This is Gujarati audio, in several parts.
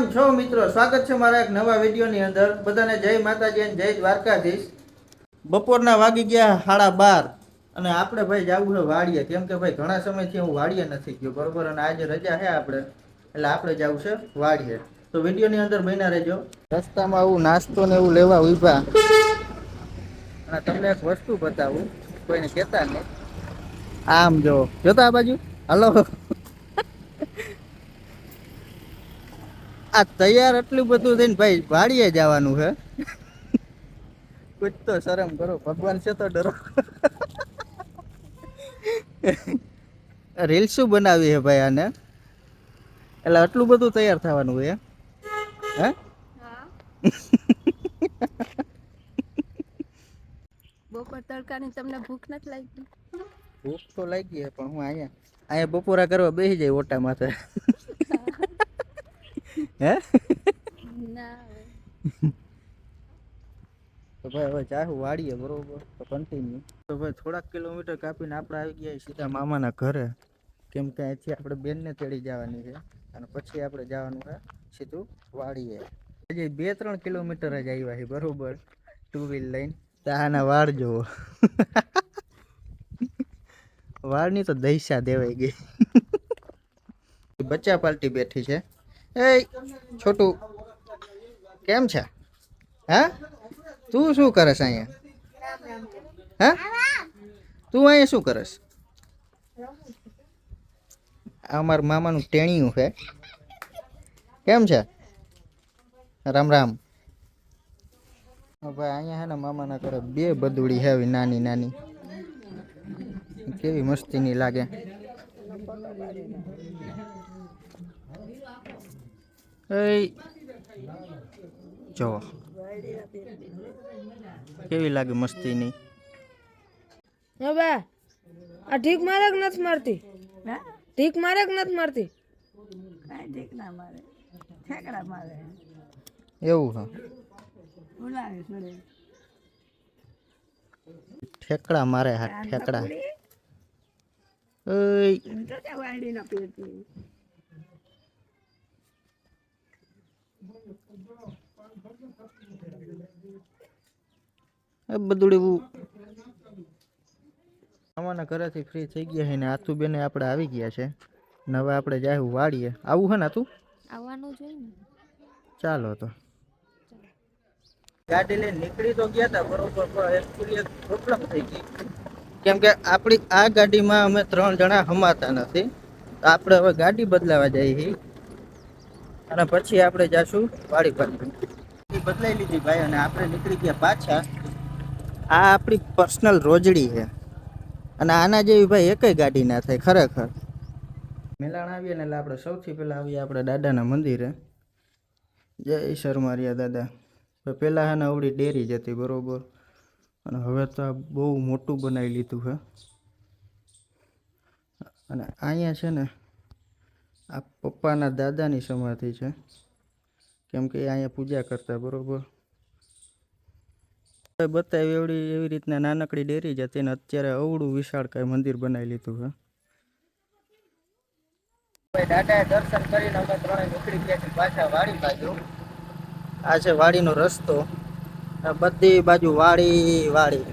કેમ છો મિત્રો, સ્વાગત છે મારા એક નવા વિડીયોની અંદર. બધાને જય માતાજી અને જય દ્વારકાધીશ. બપોરના વાગી ગયા સાડા બાર અને આપણે ભાઈ જવું છે વાડીએ. કેમ કે ભાઈ ઘણા સમયથી હું વાડીએ નથી ગયો, બરોબર? અને આજે રજા છે આપણે, એટલે આપણે જવું છે વાડીએ. તો વિડીયોની અંદર બન્યા રહેજો. રસ્તામાં આવું નાસ્તો ને એવું લેવા ઊભા. અને તમને એક વસ્તુ બતાવું, કોઈને કહેતા નહીં. આમ જો, જોતા આ બાજુ? હલો. આ તૈયાર એટલું બધું થઈને ભાઈ ભાડીએ જવાનું છે. કુછ તો શરમ કરો ભગવાન છે તો ડરો. રીલ શું બનાવી છે ભાઈ આને? એટલે આટલું બધું તૈયાર થવાનું હોય હે. બપોર તડકાની તમને ભૂખ નથી લાગી? ભૂખ તો લાગી છે પણ હું અહીંયા અહીંયા બપોરા કરવા બેસી જાય ઓટા માથે. હે? તો ભાઈ હવે ચાહું વાડીએ બરોબર, તો કન્ટિન્યુ તો ભાઈ થોડાક કિલોમીટર કાપીને આપણે આવી ગયા સીધા મામાના ઘરે. કેમ કે અહીંથી આપણે બેનને તેડી જવાની છે અને પછી આપણે જવાનું સીધું વાડીએ. હજી બે ત્રણ કિલોમીટર જ આવ્યા છે, બરોબર? ટુ વ્હીલ લઈને. તાના વાળ જોવો વાળની તો દૈસા દેવાઈ ગઈ. બચ્ચા પાર્ટી બેઠી છે. એ છોટું, કેમ છે? હા? તું શું કરસ અહીંયા? હા? તું અહીંયા શું કરસ? અમારા મામાનું ટેણિયું છે. કેમ છે? રામ રામ. ભાઈ અહીંયા હે ને મામાના ઘરે બે બદુડી હેવી નાની નાની. કેવી મસ્તીની લાગે. જો. કેવી લાગે મસ્તીની હવે આ ઠીક મારે કે નથી મારતી? ઠીક મારે કે નથી મારતી? એવું હા. ઠેકડા મારે હા ઠેકડા. એ બધું એવું અમારા ઘરેથી ફ્રી થઈ ગયા છે ને આતુ બેને આપણે આવી ગયા છે. ને હવે આપણે જાય વાળીએ. આવું હે ને આતું આવવાનું છે ને. ચાલો તો. ગાડી લઈને નીકળી તો ગયા હતા બરોબર પણ એક પ્રોબ્લેમ થઈ ગઈ. કેમ કે આપણી આ ગાડીમાં અમે ત્રણ જણા હમાતા નથી. તો આપણે હવે ગાડી બદલાવા જઈએ અને પછી આપણે જઈશું વાડી પાછી બદલાઈ લીધી ભાઈ અને આપણે નીકળી ગયા પાછા. આ આપણી પર્સનલ રોજડી છે. અને આના જેવી ભાઈ એકય ગાડી ના થાય ખરેખર. મેલાણ આવીએ ને એટલે આપણે સૌથી પહેલાં આવીએ આપણે દાદાના મંદિરે. જય શર્મારિયા દાદા. પહેલાં હાને આવડી ડેરી જતી બરોબર. અને હવે તો આ બહુ મોટું બનાવી લીધું છે. અને અહીંયા છે ને આ પપ્પાના દાદાની સમાધિ છે. કેમ કે અહીંયા પૂજા કરતા બરોબર? બતાવી એવડી એવી રીતના નાનકડી ડેરી જ હતી ને અત્યારે અવડું વિશાળ કાંઈ મંદિર બનાવી લીધું છે. દાદાએ દર્શન કરીને અમે ત્રણે નીકળી ગયા છીએ પાછા વાડી બાજુ. આ છે વાડીનો રસ્તો. બધી બાજુ વાડી વાડી.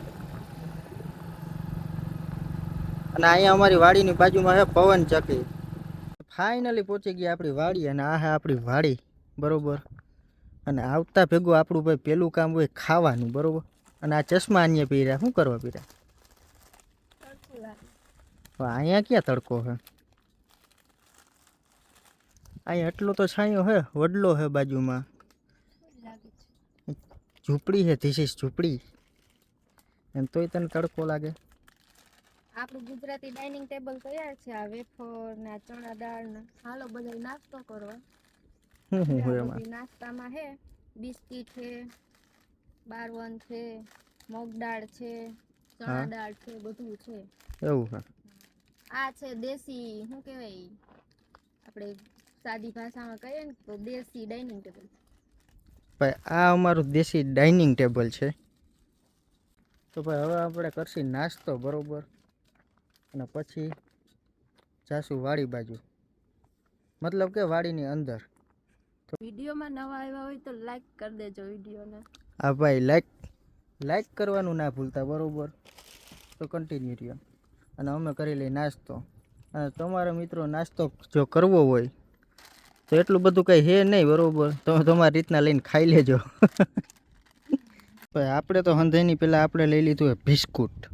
અને અહીંયા અમારી વાડીની બાજુમાં છે પવન ચકી ફાઇનલી પહોંચી ગયા આપણી વાડી અને આ છે આપણી વાડી બરોબર. અને આવતા ભેગું આપણું ભાઈ પેલું કામ હોય ખાવાનું બરાબર. અને આ ચશ્મા અહીંયા પહેર્યા શું કરવા પીર્યા અહીંયા ક્યાં તડકો છે? અહીંયા એટલો તો છાંયો છે વડલો છે બાજુમાં. ઝૂંપડી છે ધીસ ઇઝ ઝૂંપડી. એમ તોય તને તડકો લાગે. આપણું ગુજરાતી ડાઇનિંગ ટેબલ તૈયાર છે આ વેફર ને ચણા દાળ ને. હાલો બધા નાસ્તો કરો. હું હું હોય એમાં? નાસ્તામાં હે બિસ્કીટ છે બારવન છે મગ દાળ છે ચણા દાળ છે બધું છે. એવું હા આ છે દેશી શું કહેવાય? આપણે સાદી ભાષામાં કહીએ ને તો દેશી ડાઇનિંગ ટેબલ. ભાઈ આ અમારું દેશી ડાઇનિંગ ટેબલ છે. તો ભાઈ હવે આપણે કરશી નાસ્તો બરોબર? અને પછી જાશું વાડી બાજુ. મતલબ કે વાડીની અંદર. વિડીયોમાં નવા આવ્યા હોય તો લાઈક કરી દેજો વિડીયોને. હા ભાઈ લાઈક લાઈક કરવાનું ના ભૂલતા બરોબર? તો કન્ટિન્યુ રહ્યો. અને અમે કરી લઈ નાસ્તો. અને તમારા મિત્રો નાસ્તો જો કરવો હોય તો એટલું બધું કંઈ હે નહીં બરાબર. તમે તમારી રીતના લઈને ખાઈ લેજો. ભાઈ, આપણે તો હંધાઈની પહેલાં આપણે લઈ લીધું હોય બિસ્કુટ.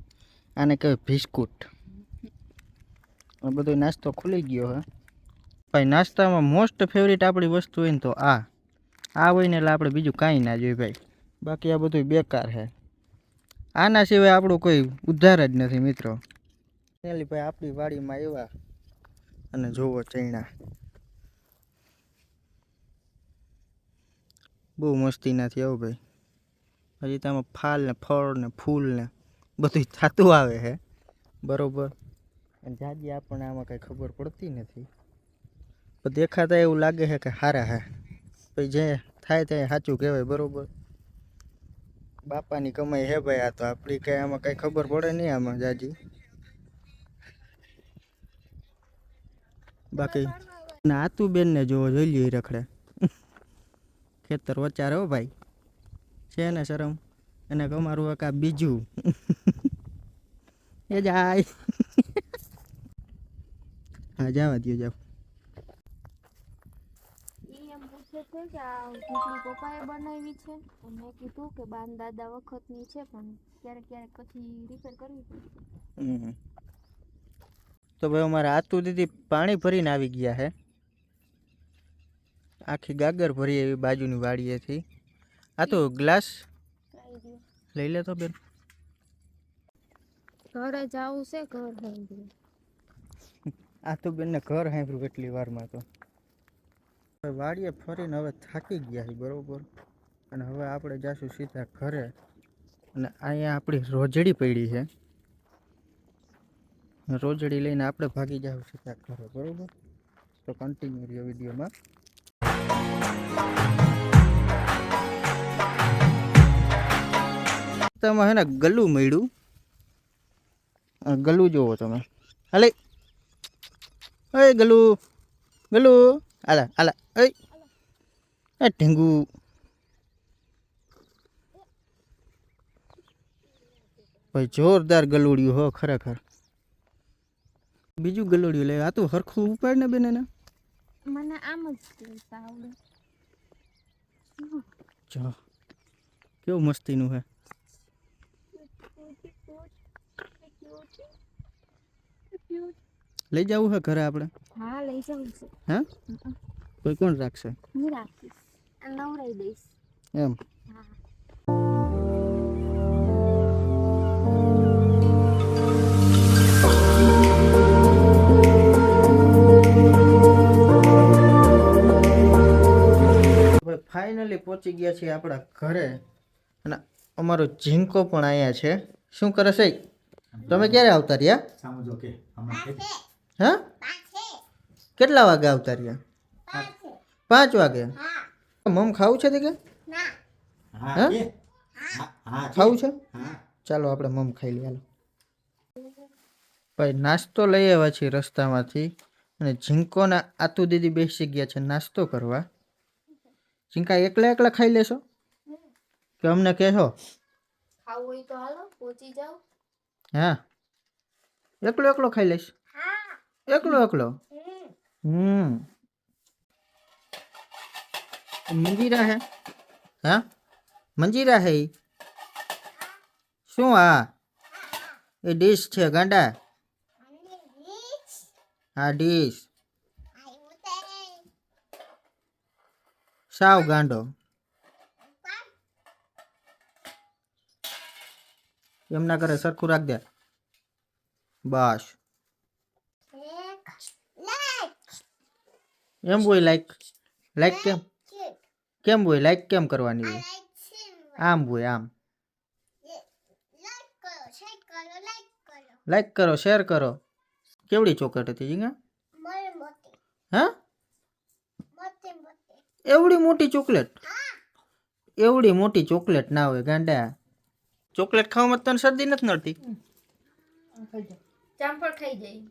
આને કહેવાય બિસ્કુટ. બધો નાસ્તો ખુલી ગયો હે. ભાઈ, નાસ્તામાં મોસ્ટ ફેવરિટ આપણી વસ્તુ હોય ને તો આ. આ હોય ને એટલે આપણે બીજું કાંઈ ના જોઈએ ભાઈ. બાકી આ બધું બેકાર છે આના સિવાય આપણું કોઈ ઉદ્ધાર જ નથી, મિત્રો. ભાઈ, આપણી વાડીમાં આવ્યા અને જોવો ચૈણા. બહુ મસ્તીના થયો ભાઈ. હજી તો આમાં ફાલ ને ફળ ને ફૂલ ને બધું થતું આવે છે બરોબર. જાજી આપણને આમાં કંઈ ખબર પડતી નથી. દેખાતા એવું લાગે છે કે સારા હે. પછી જે થાય તે સાચું કહેવાય, બરોબર. બાપાની કમાઈ હે ભાઈ આ તો. આપણી કાંઈ આમાં કંઈ ખબર પડે નહીં આમાં, જાજી. બાકી આતુ બેન જોવો જોઈ લઈએ રખડે. ખેતર વચારે હો ભાઈ. છે ને શરમ? એને અમારું એક આ બીજું. એ જાય હા જવા દો જાવ પપ્પાએ બનાવી છે? મેં કીધું કે બાન દાદા વખતની છે પણ ક્યારેક ક્યારેક પછી રિપેર કરવી પડે. તો ભાઈ અમારા આતુ દીદી પાણી ભરીને આવી ગયા હે. આખી ગાગર ભરી એવી બાજુની વાડીએથી. આ તો ગ્લાસ? લઈ લે તો બેન. ઘરે જવું છે ઘર સાંભળ્યું. આ તો બેનને ઘર સાંભળ્યું એટલી વારમાં તો. હવે વાડીએ ફરીને હવે થાકી ગયા છે બરોબર? અને હવે આપણે જાશું સીધા ઘરે. અને અહીંયા આપણી રોજડી પડી છે. રોજડી લઈને આપણે ભાગી જાવ સીધા ઘરે બરોબર? તો કન્ટિન્યુ રહ્યો વિડીયોમાં. તમે હે ને ગલ્લું મળ્યું. આ ગલ્લું જોવો તમે. હાલે. અય ગલુ. ગલુ. આલા આલા અય એ ઢીંગુ. ભાઈ, જોરદાર ગલુડિયું હો, ખરેખર. બીજું ગલુડિયું લે. આ તો હરખું ઉપાડ ને બેન એને મને આમ જ આવડે જો કેવું મસ્તીનું હે લઈ જવું હે ઘરે આપણે હા લઈ જવું છે હે કોઈ કોણ રાખશે હું રાખીશ નવરાઈ દઈશ એમ હા પહોંચી ગયા છીએ આપણા ઘરે. અને અમારો ઝીંકો પણ અહીંયા છે. શું કરે છે? તમે ક્યારે આવતા રહ્યા? હા? કેટલા વાગે આવતા રહ્યા? પાંચ. વાગે? મમ ખાવું છે તે કે? હા હા હા ખાવું છે? ચાલો આપણે મમ ખાઈ લઈએ ભાઈ નાસ્તો લઈ આવ્યા છીએ રસ્તામાંથી. અને ઝીંકોના આતુ દીદી બેસી ગયા છે નાસ્તો કરવા. ઝીંકા એકલા એકલા ખાઈ લેશો? કે અમને કહેશો? ખાવું હોય તો હાલો પહોંચી જાઓ. હા. એકલો એકલો ખાઈ લઈશ? એકલો એકલો? હમ. મંજીરા હે? હા? મંજીરા હે? શું આ? એ ડીશ છે ગાંડા? હા ડીશ. સાવ ગાંડો. એમના કરે સરખું રાખ દે. બસ. એમ હોય લાઈક લાઈક કેમ? કેમ હોય? લાઈક કેમ કરવાની હોય? આમ હોય આમ. લાઈક કરો શેર કરો. કેવડી ચોકલેટ હતી જીંગા હા? એવડી મોટી ચોકલેટ. એવડી મોટી ચોકલેટ ના હોય ગાંડા. ચોકલેટ ખાવામાં તને શરદી નથી નડતી? ચાંપડ ખાઈ જાય.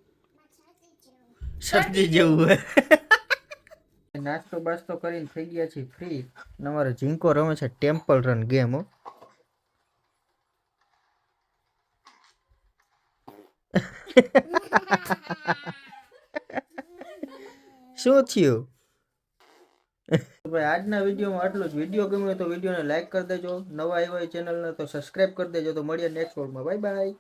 શરદી જેવું હોય. નાસ્તો બાસ્તો કરીને થઈ ગયા છીએ ફ્રી અમારે ઝીંકો રમે છે ટેમ્પલ રન ગેમ શું થયું? ભાઈ, આજના વિડીયોમાં આટલું જ. વીડિયો ગમ્યો તો વિડીયોને લાઈક કરી દેજો. નવા આવ્યા ચેનલને તો સબસ્ક્રાઈબ કરી દેજો. તો મળીએ નેક્સ્ટ વ્લોગમાં બાય બાય